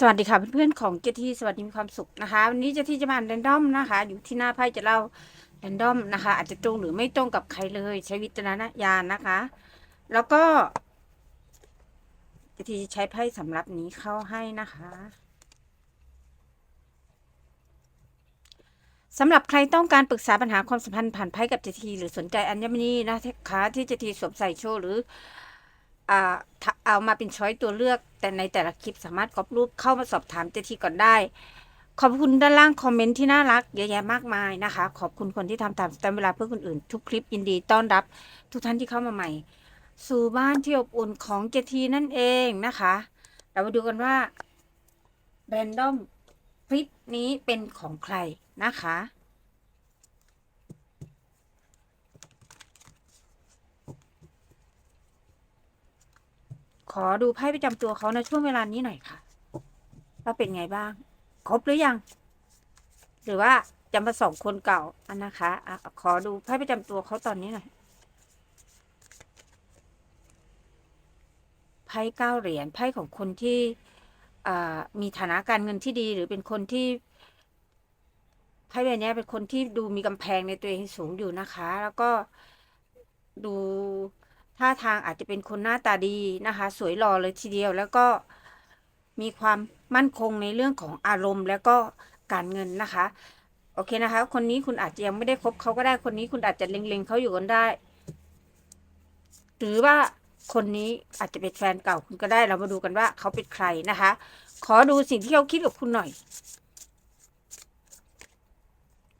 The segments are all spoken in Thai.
สวัสดีค่ะเพื่อนๆของเจที่สวัสดีมีความสุขนะคะ วันนี้เจที่จะมาแรนดอมนะคะ อยู่ที่หน้าไพ่จะเล่าแรนดอมนะคะ อาจจะตรงหรือไม่ตรงกับใครเลย ใช้วิจารณญาณนะคะ แล้วก็เจที่จะใช้ไพ่สำหรับนี้เข้าให้นะคะสำหรับใครต้องการปรึกษาปัญหาความสัมพันธ์ผ่านไพ่กับเจทีหรือสนใจอัญมณีนะคะที่เจทีสวมใส่โชว์หรือ เอามาเป็นช้อยตัวเลือก แต่ในแต่ละคลิปสามารถก๊อปรูปเข้ามาสอบถามเจทีก่อนได้ ขอบคุณด้านล่างคอมเมนต์ที่น่ารักเยอะแยะมากมายนะคะ ขอบคุณคนที่ทำตามสแตมเวลาเพื่อคนอื่น ทุกคลิปยินดีต้อนรับ ทุกท่านที่เข้ามาใหม่ สู่บ้านที่อบอุ่นของเจทีนั่นเองนะคะ เรามาดูกันว่าแรนดอมคลิปนี้เป็นของใครนะคะ อดูไพ่ประจำตัวเขาในช่วงเวลานี้หน่อยค่ะว่าเป็นไงบ้าง ครบหรือยัง หรือว่าจะมาสองคนเก่าอันนะคะอะขอดูไพ่ประจำตัวเขาตอนนี้หน่อยไพ่เก้าเหรียญไพ่ของคนที่มีฐานะการเงินที่ดีหรือเป็นคนที่ไพ่ใบนี้เป็นคนที่ดูมีกำแพงในตัวเองสูงอยู่นะคะ แล้วก็ดู ท่าทางอาจจะเป็นคนหน้าตาดีนะคะ สวยหล่อเลยทีเดียว แล้วก็มีความมั่นคงในเรื่องของอารมณ์ แล้วก็การเงินนะคะ โอเคนะคะ คนนี้คุณอาจจะยังไม่ได้คบเขาก็ได้คนนี้คุณอาจจะเล็งๆเขาอยู่กันได้ หรือว่าคนนี้อาจจะเป็นแฟนเก่าคุณก็ได้เรามาดูกันว่าเขาเป็นใครนะคะ ขอดูสิ่งที่เขาคิดกับคุณหน่อย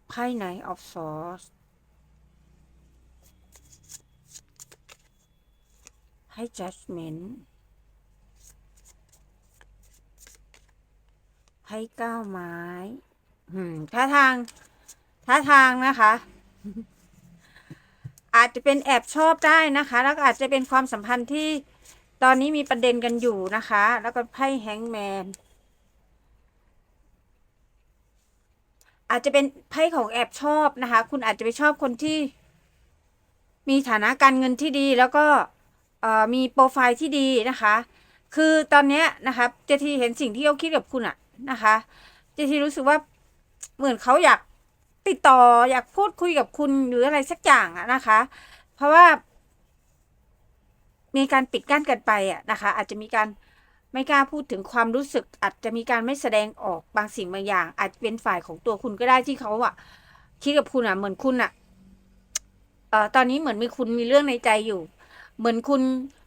ไพ่ไหนออฟซอส ให้ judgment ให้เก้าไม้อืมท่าทางท่าทางนะคะ อาจจะเป็นแอบชอบได้นะคะ แล้วก็อาจจะเป็นความสัมพันธ์ที่ตอนนี้มีประเด็นกันอยู่นะคะ แล้วก็ไพ่แฮงแมน อาจจะเป็นไพ่ของแอบชอบนะคะ คุณอาจจะไปชอบคนที่ มีฐานะการเงินที่ดีแล้วก็ มีโปรไฟล์ที่ดีนะคะ คือตอนนี้นะคะเจทีเห็นสิ่งที่เขาคิดกับคุณอะนะคะเจทีรู้สึกว่าเหมือนเขาอยากติดต่ออยากพูดคุยกับคุณหรืออะไรสักอย่างอะนะคะ เพราะว่า มีการปิดกั้นกันไปอะนะคะ อาจจะมีการไม่กล้าพูดถึงความรู้สึก อาจจะมีการไม่แสดงออกบางสิ่งบางอย่าง อาจเป็นฝ่ายของตัวคุณก็ได้ที่เขาอะคิดกับคุณอะเหมือนคุณอะเอ่อตอนนี้เหมือนมีคุณมีเรื่องในใจอยู่ เหมือนคุณ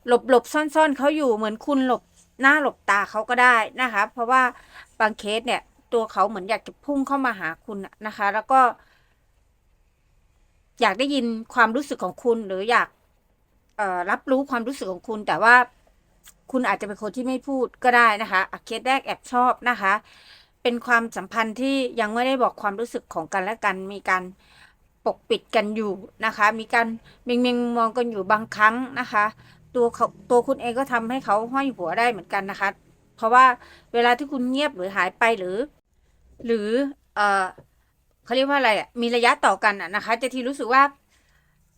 หลบหลบซ่อนซ่อนเขาอยู่เหมือนคุณหลบหน้าหลบตาเขาก็ได้นะคะ เพราะว่าบางเคสเนี่ย ตัวเขาเหมือนอยากจะพุ่งเข้ามาหาคุณนะคะ แล้วก็ อยากได้ยินความรู้สึกของคุณหรืออยากรับรู้ความรู้สึกของคุณ แต่ว่าคุณอาจจะเป็นคนที่ไม่พูดก็ได้นะคะอะเคสแรกแอบชอบนะคะ เป็นความสัมพันธ์ที่ยังไม่ได้บอกความรู้สึกของกันและกันมีการ ปกปิดกันอยู่นะคะ มีการเมียงเมียงมองกันอยู่บางครั้งนะคะ ตัวเขาตัวคุณเองก็ทำให้เขาห้อยหัวได้เหมือนกันนะคะ เพราะว่าเวลาที่คุณเงียบหรือหายไปหรือ หรือเออเขาเรียกว่าอะไรอะมีระยะต่อกันอะนะคะ จะทีรู้สึกว่า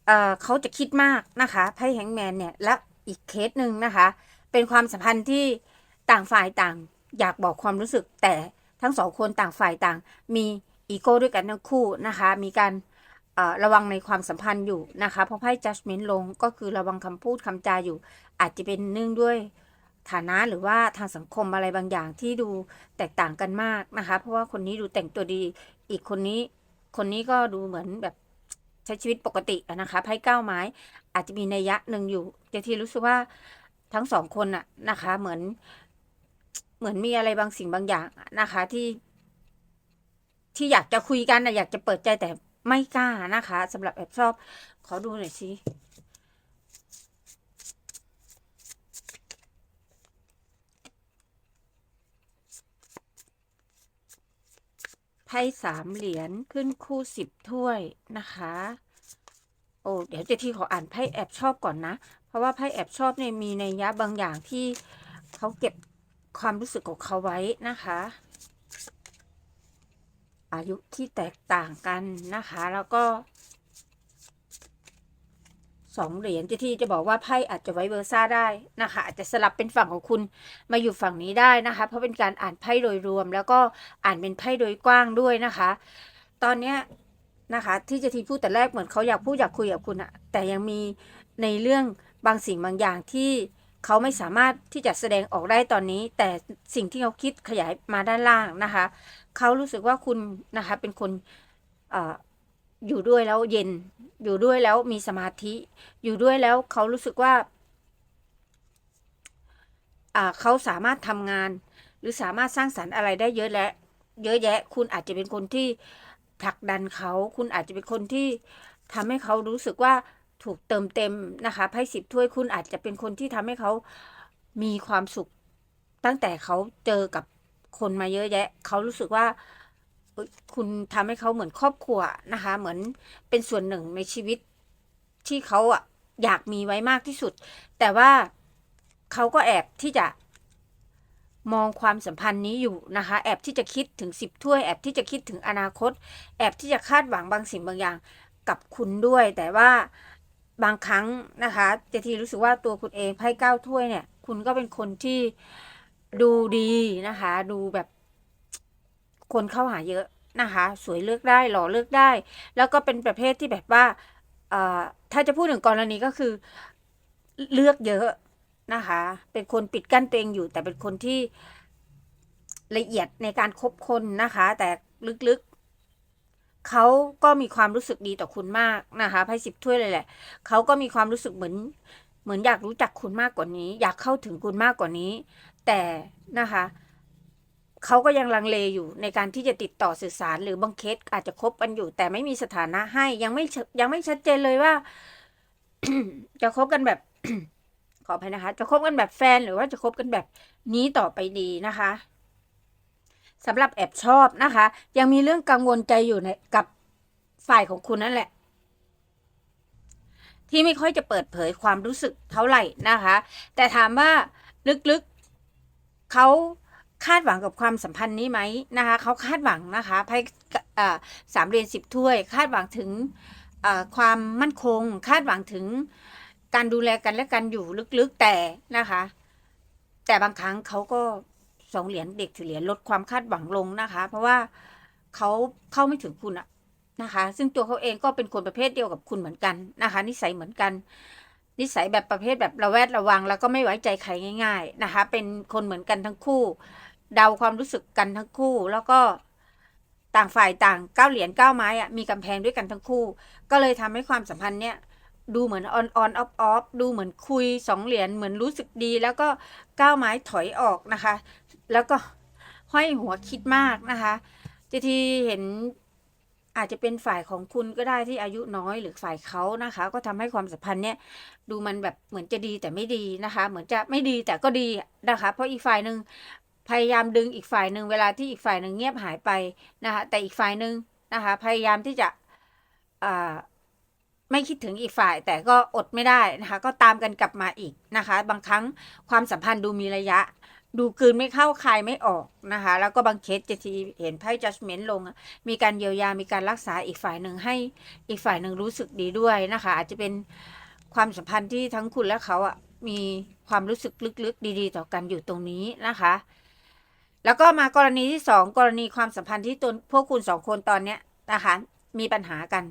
เออเขาจะคิดมากนะคะไพ่แฮงแมนเนี่ยและอีกเคสหนึ่งนะคะ เป็นความสัมพันธ์ที่ต่างฝ่ายต่างอยากบอกความรู้สึกแต่ทั้งสองคนต่างฝ่ายต่าง มีอีโก้ด้วยกันทั้งคู่นะคะ มีการ ระวังในความสัมพันธ์อยู่นะคะเพราะไพ่ judgment ลงก็คือระวังคำพูดคำจาอยู่ อาจจะเป็นเนื่องด้วยฐานะหรือว่าทางสังคมอะไรบางอย่างที่ดูแตกต่างกันมากนะคะ เพราะว่าคนนี้ดูแต่งตัวดี อีกคนนี้คนนี้ก็ดูเหมือนแบบใช้ชีวิตปกตินะคะไพ่เก้าไม้ อาจจะมีนัยยะหนึ่งอยู่เจทีรู้สึกว่าทั้งสองคนอะนะคะ เหมือน เหมือนมีอะไรบางสิ่งบางอย่างนะคะที่ ที่อยากจะคุยกันนะอยากจะเปิดใจแต่ ไม่กล้านะคะสำหรับแอบชอบ ขอดูหน่อยสิไพ่สามเหรียญขึ้นคู่สิบถ้วยนะคะ โอ้เดี๋ยวเจทีขออ่านไพ่แอบชอบก่อนนะ เพราะว่าไพ่แอบชอบเนี่ยมีในยยะบางอย่างที่เขาเก็บความรู้สึกของเขาไว้นะคะ อายุที่แตกต่างกันนะคะ แล้วก็สองเหรียญที่จะบอกว่าไพ่อาจจะไว้เวอร์ซ่าได้นะคะ อาจจะสลับเป็นฝั่งของคุณมาอยู่ฝั่งนี้ได้นะคะ เพราะเป็นการอ่านไพ่โดยรวม แล้วก็อ่านเป็นไพ่โดยกว้างด้วยนะคะ ตอนเนี้ยนะคะ ที่เจะทีพูดแต่แรกเหมือนเขาอยากพูดอยากคุยกับคุณอะแต่ยังมีในเรื่องบางสิ่งบางอย่างที่เขาไม่สามารถที่จะแสดงออกได้ตอนนี้ แต่สิ่งที่เขาคิดขยายมาด้านล่างนะคะ เขารู้สึกว่าคุณนะคะ เป็นคนออยู่ด้วยแล้วเย็น อยู่ด้วยแล้วมีสมาธิ อยู่ด้วยแล้วเขารู้สึกว่าอ่าเขาสามารถทำงาน หรือสามารถสร้างสรรค์อะไรได้เยอะและ เยอะแยะ คุณอาจจะเป็นคนที่ผลักดันเขา คุณอาจจะเป็นคนที่ทำให้เขารู้สึกว่าถูกเติมเต็มนะคะไพ่สิบถ้วยคุณอาจจะเป็นคนที่ทำให้เขามีความสุขตั้งแต่เขาเจอกับ คนมาเยอะแยะ เขารู้สึกว่าคุณทำให้เขาเหมือนครอบครัวนะคะ เหมือนเป็นส่วนหนึ่งในชีวิตที่เขาอะอยากมีไว้มากที่สุด แต่ว่าเขาก็แอบที่จะมองความสัมพันธ์นี้อยู่นะคะ แอบที่จะคิดถึงสิบถ้วย แอบที่จะคิดถึงอนาคต แอบที่จะคาดหวังบางสิ่งบางอย่างกับคุณด้วย แต่ว่าบางครั้งนะคะเจทีรู้สึกว่าตัวคุณเองไพ่เก้าถ้วยเนี่ย คุณก็เป็นคนที่ ดูดีนะคะ ดูแบบ คนเข้าหาเยอะนะคะ สวยเลือกได้หล่อเลือกได้ แล้วก็เป็นประเภทที่แบบว่าถ้าจะพูดถึงกรณีก็คือเลือกเยอะนะคะ เป็นคนปิดกั้นตัวเองอยู่ แต่เป็นคนที่ละเอียดในการคบคนนะคะ แต่ลึกๆเขาก็มีความรู้สึกดีต่อคุณมากนะคะไพ่สิบถ้วยเลยแหละเขาก็มีความรู้สึกเหมือน เหมือนอยากรู้จักคุณมากกว่านี้ อยากเข้าถึงคุณมากกว่านี้ แต่นะคะเขาก็ยังลังเลอยู่ในการที่จะติดต่อสื่อสารหรือบางเคสอาจจะคบกันอยู่ แต่ไม่มีสถานะให้ยังไม่ชัดยังไม่ชัดเจนเลยว่า จะคบกันแบบขออภัยนะคะ จะคบกันแบบแฟนหรือว่าจะคบกันแบบนี้ต่อไปดีนะคะสำหรับแอบชอบนะคะ ยังมีเรื่องกังวลใจอยู่ในกับฝ่ายของคุณนั่นแหละ ที่ไม่ค่อยจะเปิดเผยความรู้สึกเท่าไหร่นะคะ แต่ถามว่าลึกๆ เขาคาดหวังกับความสัมพันธ์นี้ไหมนะคะเขาคาดหวังนะคะไพ่สามเหรียญสิบถ้วย คาดหวังถึงความมั่นคง คาดหวังถึงการดูแลกันและกันอยู่ลึกๆแต่นะคะ แต่บางครั้งเขาก็สองเหรียญเด็กถือเหรียญลดความคาดหวังลงนะคะ เพราะว่าเขาเข้าไม่ถึงคุณอะนะคะ ซึ่งตัวเขาเองก็เป็นคนประเภทเดียวกับคุณเหมือนกันนะคะ นิสัยเหมือนกัน นิสัยแบบประเภทแบบระแวดระวัง แล้วก็ไม่ไว้ใจใครง่าย ๆนะคะ เป็นคนเหมือนกันทั้งคู่ เดาความรู้สึกกันทั้งคู่ แล้วก็ต่างฝ่ายต่างก้าเหรียญก้าไม้อะมีกำแพงด้วยกันทั้งคู่ ก็เลยทำให้ความสัมพันธ์เนี้ยดูเหมือนออนออนออฟออฟดูเหมือนคุยสองเหรียญเหมือนรู้สึกดี แล้วก็ก้าวไม้ถอยออกนะคะ แล้วก็ห้อยหัวคิดมากนะคะเจทีเห็น อาจจะเป็นฝ่ายของคุณก็ได้ที่อายุน้อยหรือฝ่ายเขานะคะ ก็ทำให้ความสัมพันธ์เนี้ยดูมันแบบเหมือนจะดีแต่ไม่ดีนะคะ เหมือนจะไม่ดีแต่ก็ดีนะคะ เพราะอีกฝ่ายหนึ่งพยายามดึงอีกฝ่ายหนึ่งเวลาที่อีกฝ่ายหนึ่งเงียบหายไปนะคะ แต่อีกฝ่ายหนึ่งนะคะ พยายามที่จะอ่าไม่คิดถึงอีกฝ่ายแต่ก็อดไม่ได้นะคะ ก็ตามกันกลับมาอีกนะคะ บางครั้งความสัมพันธ์ดูมีระยะ ดูกลืนไม่เข้าคายไม่ออกนะคะ แล้วก็บางเคสจะทีเห็นไพ่ judgment ลง มีการเยียวยา มีการรักษาอีกฝ่ายหนึ่งให้อีกฝ่ายหนึ่งรู้สึกดีด้วยนะคะ อาจจะเป็นความสัมพันธ์ที่ทั้งคุณและเขาอะมีความรู้สึกลึกๆ ดีๆ ต่อกันอยู่ตรงนี้นะคะ แล้วก็มากรณีที่สองกรณีความสัมพันธ์ที่ตนพวกคุณสองคนตอนเนี้ยนะคะมีปัญหากัน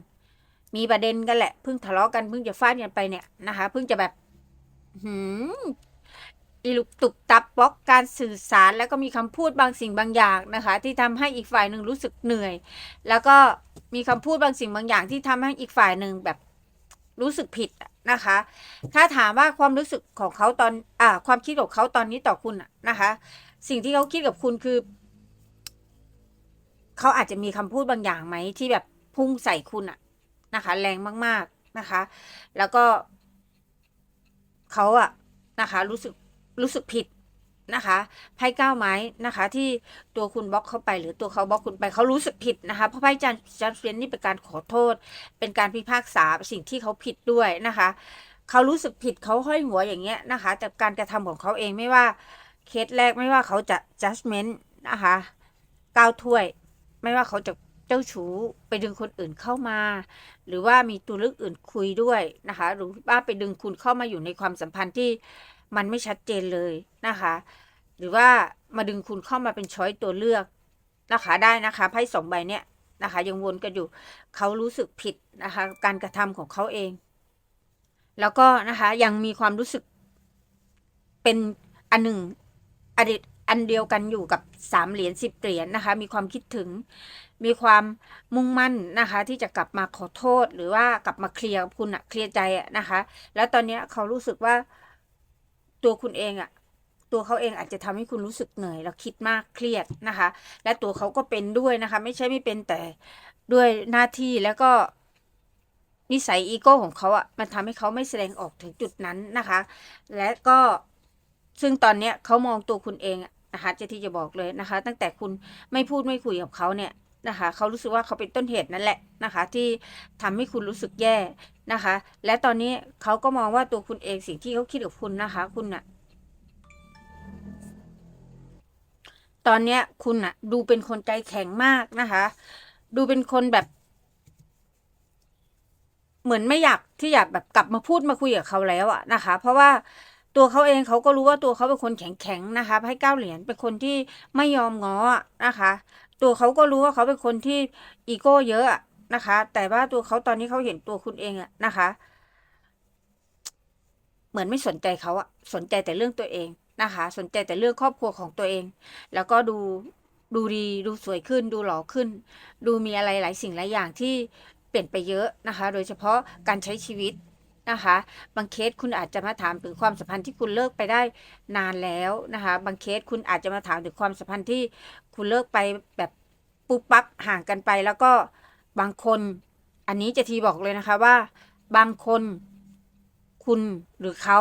มีประเด็นกันแหละเพิ่งทะเลาะกันเพิ่งจะฟาดกันไปเนี่ยนะคะเพิ่งจะแบบหืม อีลุกตุกตับบล็อกการสื่อสาร แล้วก็มีคำพูดบางสิ่งบางอย่างนะคะ ที่ทำให้อีกฝ่ายหนึ่งรู้สึกเหนื่อย แล้วก็มีคำพูดบางสิ่งบางอย่างที่ทำให้อีกฝ่ายหนึ่งแบบรู้สึกผิดนะคะ ถ้าถามว่าความรู้สึกของเขาตอนอ่าความคิดของเขาตอนนี้ต่อคุณนะคะ สิ่งที่เขาคิดกับคุณคือ เขาอาจจะมีคำพูดบางอย่างไหมที่แบบพุ่งใส่คุณอะนะคะ แรงมาก ๆนะคะ แล้วก็เขาอะนะคะ รู้สึก รู้สึกผิดนะคะไพ่เก้าไม้นะคะที่ตัวคุณบล็อกเข้าไป หรือตัวเขาบล็อกคุณไปเขารู้สึกผิดนะคะเพราะไพ่จันจันเฟียนนี่เป็นการขอโทษ เป็นการพิพากษาสิ่งที่เขาผิดด้วยนะคะเขารู้สึกผิดเขาห้อยหัวอย่างเงี้ยนะคะ แต่การกระทำของเขาเองไม่ว่าเคสแรกไม่ว่าเขาจะ judgment นะคะก้าวถ้วย ไม่ว่าเขาจะเจ้าชู้ไปดึงคนอื่นเข้ามา หรือว่ามีตัวเลือกอื่นคุยด้วยนะคะ หรือว่าไปดึงคุณเข้ามาอยู่ในความสัมพันธ์ที่ มันไม่ชัดเจนเลยนะคะ หรือว่ามาดึงคุณเข้ามาเป็นช้อยตัวเลือกนะคะได้นะคะไพ่สองใบเนี้ยนะคะ ยังวนกันอยู่เขารู้สึกผิดนะคะ การกระทำของเขาเอง แล้วก็นะคะยังมีความรู้สึกเป็นอันหนึ่งอดีตอันเดียวกันอยู่กับสามเหรียญสิบเหรียญนะคะ มีความคิดถึง มีความมุ่งมั่นนะคะ ที่จะกลับมาขอโทษหรือว่ากลับมาเคลียร์กับคุณอะเคลียร์ใจอะนะคะ แล้วตอนนี้เขารู้สึกว่า ตัวคุณเองอะตัวเขาเองอาจจะทำให้คุณรู้สึกเหนื่อยแล้วคิดมากเครียดนะคะ และตัวเขาก็เป็นด้วยนะคะ ไม่ใช่ไม่เป็นแต่ด้วยหน้าที่แล้วก็นิสัยอีโก้ของเขาอะมันทำให้เขาไม่แสดงออกถึงจุดนั้นนะคะ และก็ซึ่งตอนเนี้ยเขามองตัวคุณเองนะคะเจที่จะบอกเลยนะคะ ตั้งแต่คุณไม่พูดไม่คุยกับเขาเนี่ย นะคะ เขารู้สึกว่าเขาเป็นต้นเหตุนั่นแหละนะคะ ที่ทำให้คุณรู้สึกแย่นะคะ และตอนนี้เขาก็มองว่าตัวคุณเองสิ่งที่เขาคิดกับคุณนะคะ คุณอะตอนเนี้ยคุณอะดูเป็นคนใจแข็งมากนะคะ ดูเป็นคนแบบ เหมือนไม่อยากที่อยากแบบกลับมาพูดมาคุยกับเขาแล้วอะนะคะ เพราะว่าตัวเขาเองเขาก็รู้ว่าตัวเขาเป็นคนแข็งแข็งนะคะให้เก้าเหรียญเป็นคนที่ไม่ยอมง้อนะคะ ตัวเขาก็รู้ว่าเขาเป็นคนที่อีโก้เยอะอะนะคะ แต่ว่าตัวเขาตอนนี้เขาเห็นตัวคุณเองอะนะคะ เหมือนไม่สนใจเขาอะสนใจแต่เรื่องตัวเองนะคะ สนใจแต่เรื่องครอบครัวของตัวเอง แล้วก็ดูดูดีดูสวยขึ้น ดูหล่อขึ้น ดูมีอะไรหลายสิ่งหลายอย่างที่เปลี่ยนไปเยอะนะคะ โดยเฉพาะการใช้ชีวิต นะคะ บางเคสคุณอาจจะมาถามถึงความสัมพันธ์ที่คุณเลิกไปได้นานแล้วนะคะ บางเคสคุณอาจจะมาถามถึงความสัมพันธ์ที่คุณเลิกไปแบบปุ๊บปั๊บห่างกันไป แล้วก็บางคนอันนี้จะทีบอกเลยนะคะว่า บางคนคุณหรือเขา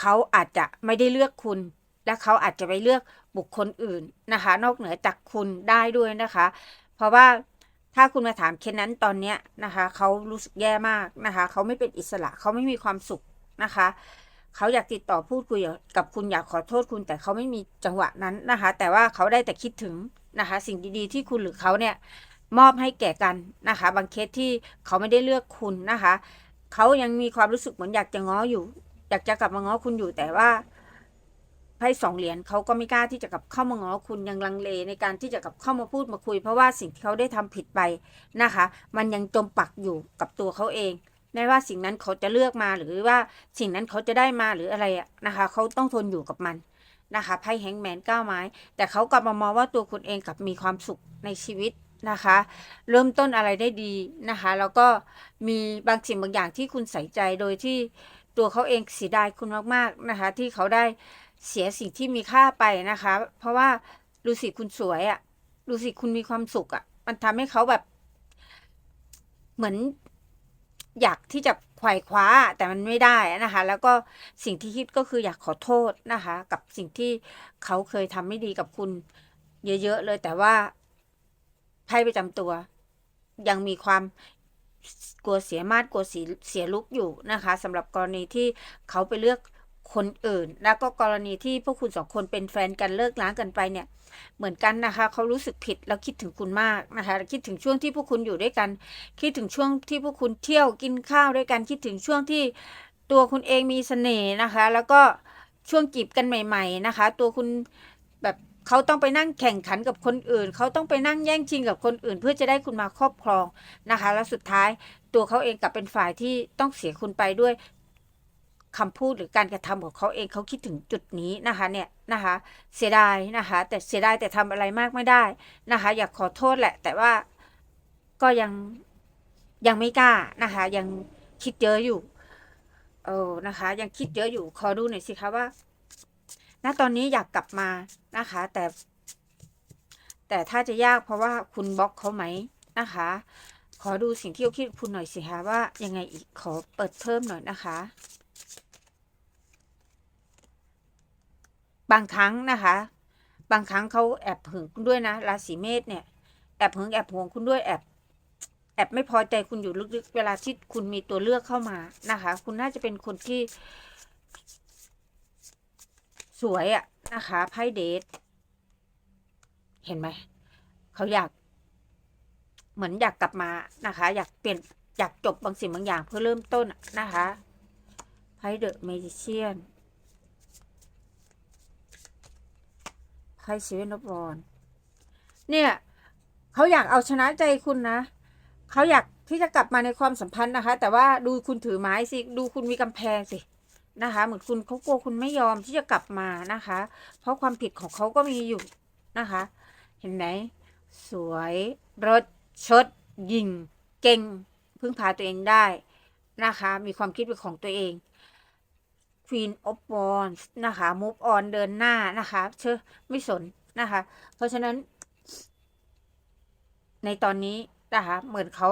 เขาอาจจะไม่ได้เลือกคุณ และเขาอาจจะไปเลือกบุคคลอื่นนะคะ นอกเหนือจากคุณได้ด้วยนะคะ เพราะว่า ถ้าคุณมาถามเคนนั้นตอนเนี้ยนะคะเขารู้สึกแย่มากนะคะเขาไม่เป็นอิสระเขาไม่มีความสุขนะคะเขาอยากติดต่อพูดคุยกับคุณอยากขอโทษคุณ แต่เขาไม่มีจังหวะนั้นนะคะ แต่ว่าเขาได้แต่คิดถึงนะคะ สิ่งดีๆที่คุณหรือเขาเนี่ยมอบให้แก่กันนะคะ บางเคสที่เขาไม่ได้เลือกคุณนะคะ เขายังมีความรู้สึกเหมือนอยากจะง้ออยู่ อยากจะกลับมาง้อคุณอยู่แต่ว่า ไพ่สองเหรียญเขาก็ไม่กล้าที่จะกลับเข้ามาง้อคุณยังลังเลในการที่จะกลับเข้ามาพูดมาคุย เพราะว่าสิ่งที่เขาได้ทำผิดไปนะคะ มันยังจมปักอยู่กับตัวเขาเองไม่ว่าสิ่งนั้นเขาจะเลือกมาหรือว่าสิ่งนั้นเขาจะได้มาหรืออะไรอะนะคะเขาต้องทนอยู่กับมันนะคะไพ่แฮงแมนก้าไม้ แต่เขากลับมามองว่าตัวคุณเองกลับมีความสุขในชีวิตนะคะ เริ่มต้นอะไรได้ดีนะคะ แล้วก็มีบางสิ่งบางอย่างที่คุณใส่ใจโดยที่ตัวเขาเองเสียดายคุณมากๆนะคะ ที่เขาได้ เสียสิ่งที่มีค่าไปนะคะ เพราะว่าดูสิคุณสวยอะ่ะดูสิคุณมีความสุขอะ่ะ มันทำให้เขาแบบ เหมือนอยากที่จะไขว่คว้า แต่มันไม่ได้นะคะ แล้วก็สิ่งที่คิดก็คืออยากขอโทษนะคะ กับสิ่งที่เขาเคยทำไม่ดีกับคุณ เยอะๆเลยแต่ว่าไพ่ประจำตัว ยังมีความกลัวเสียมาดกลัวเสียเสียลุกอยู่นะคะสำหรับกรณีที่เขาไปเลือก คนอื่น แล้วก็กรณีที่พวกคุณสองคนเป็นแฟนกันเลิกล้างกันไปเนี่ย เหมือนกันนะคะ เขารู้สึกผิดแล้วคิดถึงคุณมากนะคะ คิดถึงช่วงที่พวกคุณอยู่ด้วยกัน คิดถึงช่วงที่พวกคุณเที่ยวกินข้าวด้วยกัน คิดถึงช่วงที่ตัวคุณเองมีเสน่ห์นะคะ แล้วก็ช่วงจีบกันใหม่ ๆนะคะ ตัวคุณแบบเขาต้องไปนั่งแข่งขันกับคนอื่น เขาต้องไปนั่งแย่งชิงกับคนอื่น เพื่อจะได้คุณมาครอบครองนะคะ แล้วสุดท้ายตัวเขาเองกลับเป็นฝ่ายที่ต้องเสียคุณไปด้วย คำพูดหรือการกระทำของเขาเองเขาคิดถึงจุดนี้นะคะเนี่ยนะคะเสียดายนะคะ แต่เสียดายแต่ทำอะไรมากไม่ได้นะคะ อยากขอโทษแหละ แต่ว่าก็ยังยังไม่กล้านะคะ ยังคิดเยอะอยู่เออนะคะ ยังคิดเยอะอยู่ขอดูหน่อยสิคะว่าณตอนนี้อยากกลับมานะคะ แต่ แต่ถ้าจะยากเพราะว่าคุณบล็อกเขาไหมนะคะ ขอดูสิ่งที่เขาคิดคุณหน่อยสิคะว่ายังไงอีกขอเปิดเพิ่มหน่อยนะคะ บางครั้งนะคะ บางครั้งเขาแอบหึงคุณด้วยนะราศีเมษเนี่ยแอบหึงแอบห่วงคุณด้วยแอบแอบไม่พอใจคุณอยู่ลึกๆ เวลาที่คุณมีตัวเลือกเข้ามานะคะ คุณน่าจะเป็นคนที่ สวยอะนะคะไพ่เดทเห็นไหมเขาอยาก เหมือนอยากกลับมานะคะ อยากเปลี่ยนอยากจบบางสิ่งบางอย่างเพื่อเริ่มต้นนะคะไพ่เดอะเมจิเชียน ไพ่เซเว่นอฟวอนเนี่ยเขาอยากเอาชนะใจคุณนะเขาอยากที่จะกลับมาในความสัมพันธ์นะคะ แต่ว่าดูคุณถือไม้สิ ดูคุณมีกำแพงสินะคะ เหมือนคุณเขากลัวคุณไม่ยอมที่จะกลับมานะคะ เพราะความผิดของเขาก็มีอยู่นะคะ เห็นไหมสวยรถชด ยิง เก่ง พึ่งพาตัวเองได้นะคะ มีความคิดเป็นของตัวเอง Queen of Wands นะคะ move on เดินหน้านะคะเชื่อไม่สนนะคะ เพราะฉะนั้น ในตอนนี้นะคะ เหมือนเขา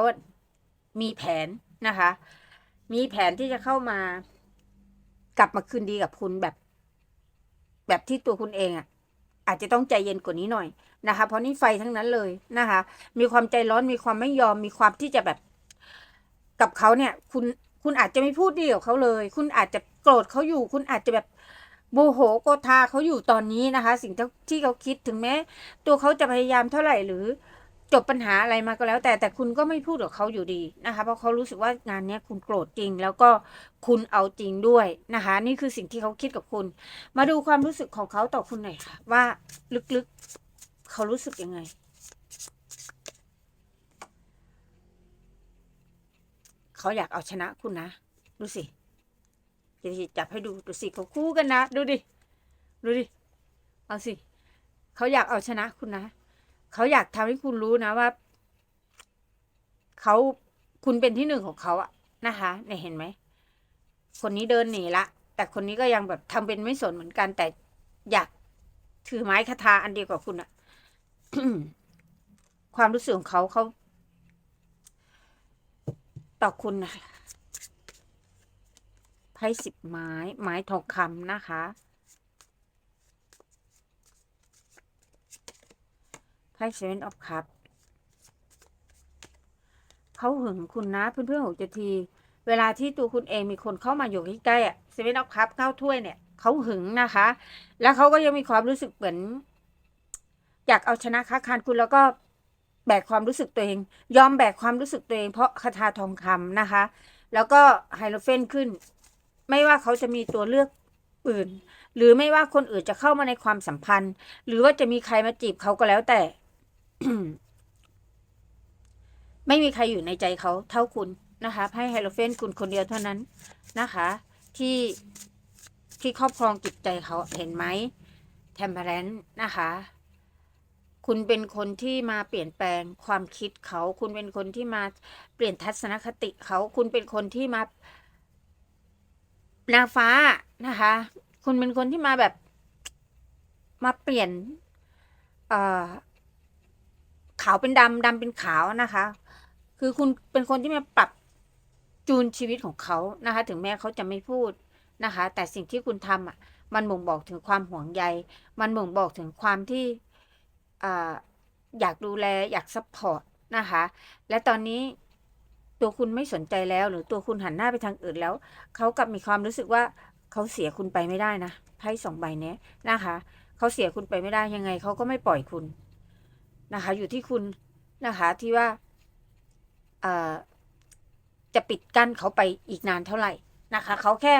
มีแผนนะคะ มีแผนที่จะเข้ามากลับมาคืนดีกับคุณแบบ แบบที่ตัวคุณเองอะ่ะ อาจจะต้องใจเย็นกว่านี้หน่อยนะคะ เพราะนี่ไฟทั้งนั้นเลยนะคะ มีความใจร้อนมีความไม่ยอมมีความที่จะแบบ กับเขาเนี่ย คุณคุณอาจจะไม่พูดดีกับเขาเลย คุณอาจจะ โกรธเขาอยู่คุณอาจจะแบบโมโหโกธาเขาอยู่ตอนนี้นะคะ สิ่งที่เขาคิดถึงแม้ ตัวเขาจะพยายามเท่าไหร่หรือจบปัญหาอะไรมาก็แล้ว แต่แต่คุณก็ไม่พูดกับเขาอยู่ดีนะคะ เพราะเขารู้สึกว่างานนี้คุณโกรธจริง แล้วก็คุณเอาจริงด้วยนะคะ นี่คือสิ่งที่เขาคิดกับคุณ มาดูความรู้สึกของเขาต่อคุณหน่อยค่ะ ว่าลึกๆเขารู้สึกยังไง เขาอยากเอาชนะคุณนะ ดูสิ เดี๋ยวจับให้ดูดูสิเขาคู่กันนะ ดูดิ ดูดิ เอาสิ เขาอยากเอาชนะคุณนะ เขาอยากทำให้คุณรู้นะว่าเขาคุณเป็นที่หนึ่งของเขาอะนะคะเนี่ยเห็นไหม คนนี้เดินหนีละ แต่คนนี้ก็ยังแบบทำเป็นไม่สนเหมือนกัน แต่อยากถือไม้คาทาอันเดียวกับคุณอะความรู้สึกของเขาเขาต่อคุณนะคะ ไพ่สิบไม้ไม้ทองคำนะคะไพ่เซเว่นออฟคัพเขาหึงคุณนะเพื่อนๆหกจะที เวลาที่ตัวคุณเองมีคนเข้ามาอยู่ใกล้ๆอะเซเว่นออฟคัพเข้าถ้วยเนี่ยเขาหึงนะคะ แล้วเขาก็ยังมีความรู้สึกเหมือน อยากเอาชนะค้าคานคุณแล้วก็แบกความรู้สึกตัวเอง ยอมแบกความรู้สึกตัวเองเพราะคาถาทองคำนะคะ แล้วก็ไฮโลเฟนขึ้น ไม่ว่าเขาจะมีตัวเลือกอื่น หรือไม่ว่าคนอื่นจะเข้ามาในความสัมพันธ์ หรือว่าจะมีใครมาจีบเขาก็แล้วแต่ ไม่มีใครอยู่ในใจเขาเท่าคุณนะคะให้ไฮโลเฟนคุณคนเดียวเท่านั้นนะคะ ที่ที่ครอบครองจิตใจเขาเห็นไหมแทมเพลนนะคะ คุณเป็นคนที่มาเปลี่ยนแปลงความคิดเขา คุณเป็นคนที่มาเปลี่ยนทัศนคติเขา คุณเป็นคนที่มา นางฟ้านะคะ คุณเป็นคนที่มาแบบ มาเปลี่ยน เอ่อ ขาวเป็นดำดำเป็นขาวนะคะ คือคุณเป็นคนที่มาปรับจูนชีวิตของเขานะคะ ถึงแม้เขาจะไม่พูดนะคะ แต่สิ่งที่คุณทำอะ มันบ่งบอกถึงความห่วงใย มันบ่งบอกถึงความที่อยากดูแลอยากซัพพอร์ตนะคะ และตอนนี้ ตัวคุณไม่สนใจแล้ว หรือตัวคุณหันหน้าไปทางอื่นแล้ว เขากลับมีความรู้สึกว่าเขาเสียคุณไปไม่ได้นะไพ่สองใบนี้นะคะเขาเสียคุณไปไม่ได้ยังไงเขาก็ไม่ปล่อยคุณนะคะ อยู่ที่คุณนะคะที่ว่าจะปิดกั้นเขาไปอีกนานเท่าไหร่นะคะเขาแค่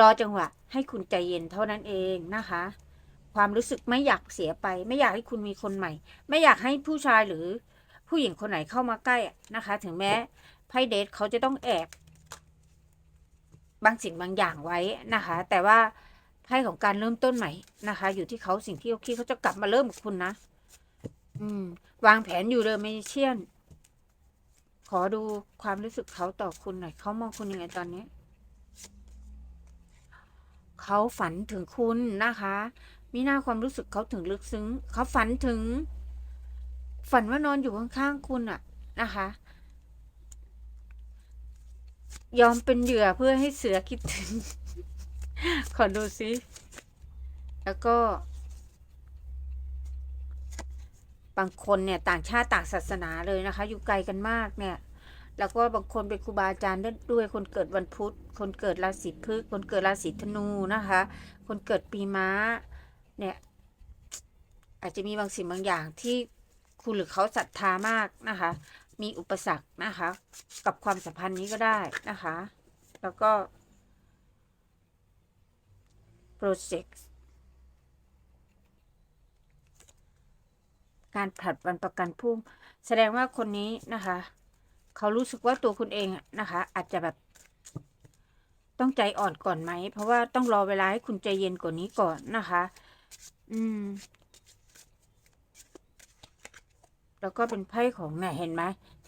รอจังหวะ ให้คุณใจเย็นเท่านั้นเองนะคะ ความรู้สึกไม่อยากเสียไป ไม่อยากให้คุณมีคนใหม่ ไม่อยากให้ผู้ชายหรือผู้หญิงคนไหนเข้ามาใกล้นะคะ ถึงแม้ ไพ่เดทเขาจะต้องแอบบางสิ่งบางอย่างไว้นะคะ แต่ว่าไพ่ของการเริ่มต้นใหม่นะคะ อยู่ที่เขาสิ่งที่เขาคิดเขาจะกลับมาเริ่มกับคุณนะ อืม วางแผนอยู่เลยไม่เชี่ยน ขอดูความรู้สึกเขาต่อคุณหน่อยเขามองคุณยังไงตอนนี้เขาฝันถึงคุณนะคะ มีหน้าความรู้สึกเขาถึงลึกซึ้ง เขาฝันถึง ฝันว่านอนอยู่ข้างๆคุณอะนะคะ ยอมเป็นเหยื่อเพื่อให้เสือคิดถึง ขอดูซิ แล้วก็ บางคนเนี่ยต่างชาติต่างศาสนาเลยนะคะ อยู่ไกลกันมากเนี่ย แล้วก็บางคนเป็นครูบาอาจารย์ด้วย คนเกิดวันพุธ คนเกิดราศีพฤกษ์ คนเกิดราศีธนูนะคะ คนเกิดปีม้า เนี่ย อาจจะมีบางสิ่งบางอย่างที่คุณหรือเขาศรัทธามากนะคะ มีอุปสรรคนะคะ กับความสัมพันธ์นี้ก็ได้นะคะ แล้วก็ project การผลัดวันประกันพรุ่งแสดงว่าคนนี้นะคะ เขารู้สึกว่าตัวคุณเองนะคะ อาจจะแบบต้องใจอ่อนก่อนไหม เพราะว่าต้องรอเวลาให้คุณใจเย็นกว่านี้ก่อนนะคะ อืม แล้วก็เป็นไพ่ของเนี่ยเห็นไหม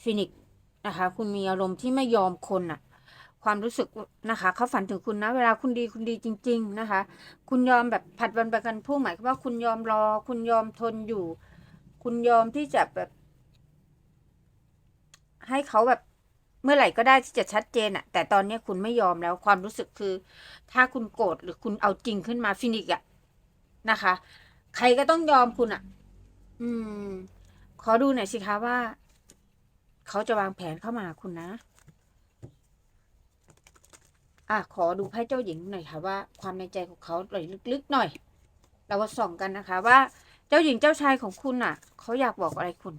ฟินิกซ์นะคะ คุณมีอารมณ์ที่ไม่ยอมคนอะความรู้สึกนะคะเขาฝันถึงคุณนะ เวลาคุณดีคุณดีจริง ๆนะคะ คุณยอมแบบผัดวันประกันพรุ่งหมายความว่าคุณยอมรอ คุณยอมทนอยู่ คุณยอมที่จะแบบ ให้เขาแบบเมื่อไหร่ก็ได้ที่จะชัดเจนอะแต่ตอนนี้คุณไม่ยอมแล้วความรู้สึกคือ ถ้าคุณโกรธหรือคุณเอาจริงขึ้นมาฟินิกซ์อะนะคะ ใครก็ต้องยอมคุณอะอืม ขอดูหน่อยสิคะว่า เขาจะวางแผนเข้ามาคุณนะ อะขอดูไพ่เจ้าหญิงหน่อยค่ะว่า ความในใจของเขาหน่อยลึกๆหน่อย เรามาส่องกันนะคะว่า เจ้าหญิงเจ้าชายของคุณอะ เขาอยากบอกอะไรคุณ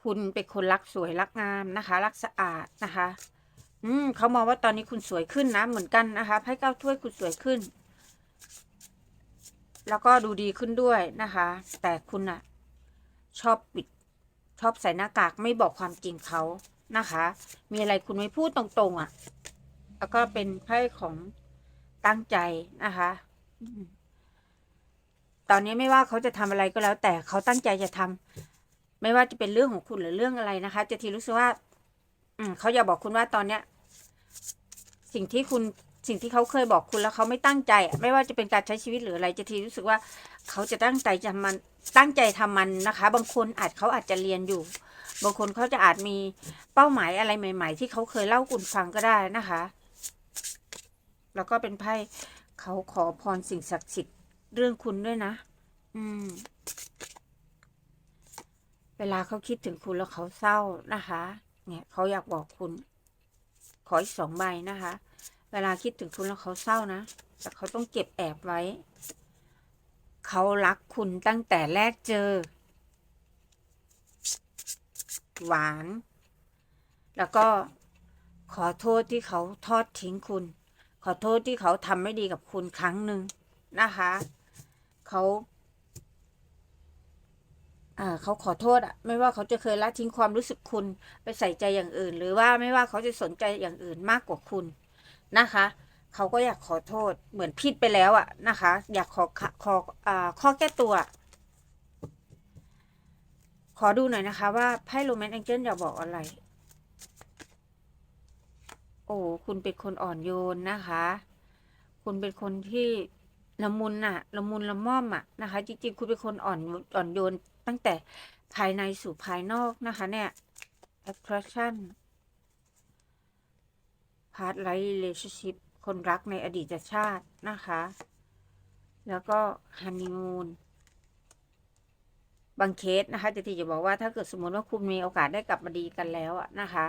คุณเป็นคนรักสวยรักงามนะคะ รักสะอาดนะคะ อืมเขามองว่าตอนนี้คุณสวยขึ้นนะเหมือนกันนะคะไพ่เก้าถ้วยคุณสวยขึ้น แล้วก็ดูดีขึ้นด้วยนะคะ แต่คุณอะชอบปิด ชอบใส่หน้ากากไม่บอกความจริงเขานะคะ มีอะไรคุณไม่พูดตรงๆอะ่ะ แล้วก็เป็นไพ่ของตั้งใจนะคะตอนนี้ไม่ว่าเขาจะทำอะไรก็แล้ว แต่เขาตั้งใจจะทำไม่ว่าจะเป็นเรื่องของคุณหรือเรื่องอะไรนะคะ จะทีรู้สึกว่า อืมเขาอยากบอกคุณว่าตอนเนี้ย สิ่งที่คุณสิ่งที่เขาเคยบอกคุณแล้วเขาไม่ตั้งใจ ไม่ว่าจะเป็นการใช้ชีวิตหรืออะไรจะทีรู้สึกว่าเขาจะตั้งใจจะมันตั้งใจทำมันนะคะ บางคนอาจเขาอาจจะเรียนอยู่ บางคนเขาจะอาจมีเป้าหมายอะไรใหม่ ๆ ที่เขาเคยเล่าคุณฟังก็ได้นะคะ แล้วก็เป็นไพ่เขาขอพรสิ่งศักดิ์สิทธิ์เรื่องคุณด้วยนะ อืม เวลาเขาคิดถึงคุณแล้วเขาเศร้านะคะ เนี่ยเขาอยากบอกคุณ ขออีกสองใบนะคะ เวลาคิดถึงคุณแล้วเขาเศร้านะ แต่เขาต้องเก็บแอบไว้ เขารักคุณตั้งแต่แรกเจอ หวาน แล้วก็ขอโทษที่เขาทอดทิ้งคุณ ขอโทษที่เขาทำไม่ดีกับคุณครั้งหนึ่งนะคะ เขา เขาขอโทษอะไม่ว่าเขาจะเคยละทิ้งความรู้สึกคุณไปใส่ใจอย่างอื่น หรือว่าไม่ว่าเขาจะสนใจอย่างอื่นมากกว่าคุณนะคะ เขาก็อยากขอโทษเหมือนผิดไปแล้วอะนะคะ อยากขอขออข้อแก้ตัว ขอดูหน่อยนะคะว่าไพ่โรแมนต์แองเจิลอยากบอกอะไร โอ้คุณเป็นคนอ่อนโยนนะคะ คุณเป็นคนที่ละมุนอะละมุนละม่อมอะนะคะ จริงๆ คุณเป็นคนอ่อนอ่อนโยน ตั้งแต่ภายในสู่ภายนอกนะคะ เนี่ย attraction past life relationship คนรักในอดีตชาตินะคะ แล้วก็ honeymoon บางเคสนะคะจะทีจะบอกว่าถ้าเกิดสมมติว่าคุณมีโอกาสได้กลับมาดีกันแล้วนะคะ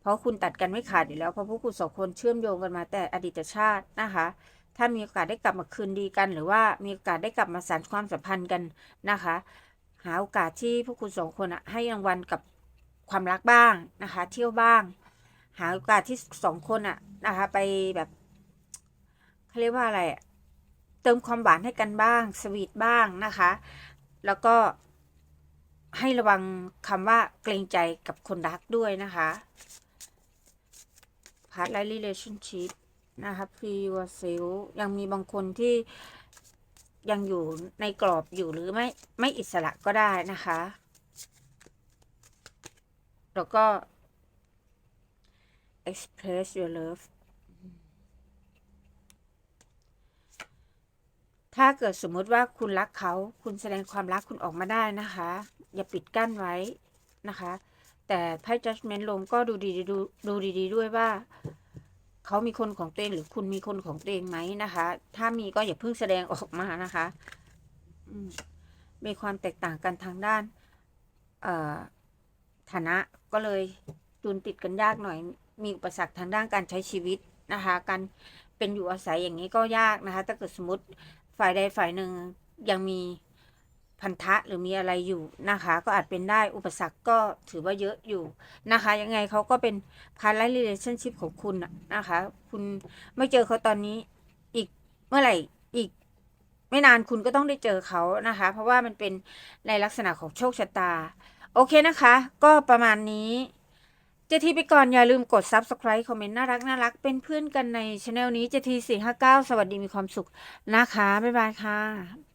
เพราะคุณตัดกันไม่ขาดอยู่แล้วเพราะพวกคุณสองคนเชื่อมโยงกันมาแต่อดีตชาตินะคะ ถ้ามีโอกาสได้กลับมาคืนดีกัน หรือว่ามีโอกาสได้กลับมาสานความสัมพันธ์กันนะคะ หาโอกาสที่พวกคุณสองคนอะให้รางวัลกับความรักบ้างนะคะ เที่ยวบ้าง หาโอกาสที่สองคนอะนะคะ ไปแบบเขาเรียกว่าอะไรอะเติมความหวานให้กันบ้าง สวีทบ้างนะคะ แล้วก็ให้ระวังคำว่าเกรงใจกับคนรักด้วยนะคะพาร์ทไลท์ relationship นะคะ pre yourself ยังมีบางคนที่ ยังอยู่ในกรอบอยู่หรือไม่ไม่อิสระก็ได้นะคะ แล้วก็ express your love ถ้าเกิดสมมุติว่าคุณรักเขา คุณแสดงความรักคุณออกมาได้นะคะ อย่าปิดกั้นไว้นะคะ แต่ไพ่ judgment ลงก็ดูดีดูดูดีๆด้วยว่า เขามีคนของตัวเองหรือคุณมีคนของตัวเองไหมนะคะ ถ้ามีก็อย่าเพิ่งแสดงออกมานะคะมมีความแตกต่างกันทางด้านฐานะก็เลยจูนติดกันยากหน่อย มีอุปสรรคทางด้านการใช้ชีวิตนะคะ การเป็นอยู่อาศัยอย่างนี้ก็ยากนะคะ ถ้าเกิดสมมติฝ่ายใดฝ่ายหนึ่งยังมี พันธะหรือมีอะไรอยู่นะคะ ก็อาจเป็นได้อุปสรรคก็ถือว่าเยอะอยู่นะคะ ยังไงเขาก็เป็นพาร์ทไลท์ relationship ของคุณนะนะคะ คุณไม่เจอเขาตอนนี้อีกเมื่อไหร่อีกไม่นานคุณก็ต้องได้เจอเขานะคะ เพราะว่ามันเป็นในลักษณะของโชคชะตา โอเคนะคะ ก็ประมาณนี้เจทีไปก่อน อย่าลืมกด subscribe คอมเมนต์น่ารักน่ารักเป็นเพื่อนกันในช anel นี้เจทีสี่ห้าเก้าสวัสดีมีความสุขนะคะ บ๊ายบายค่ะ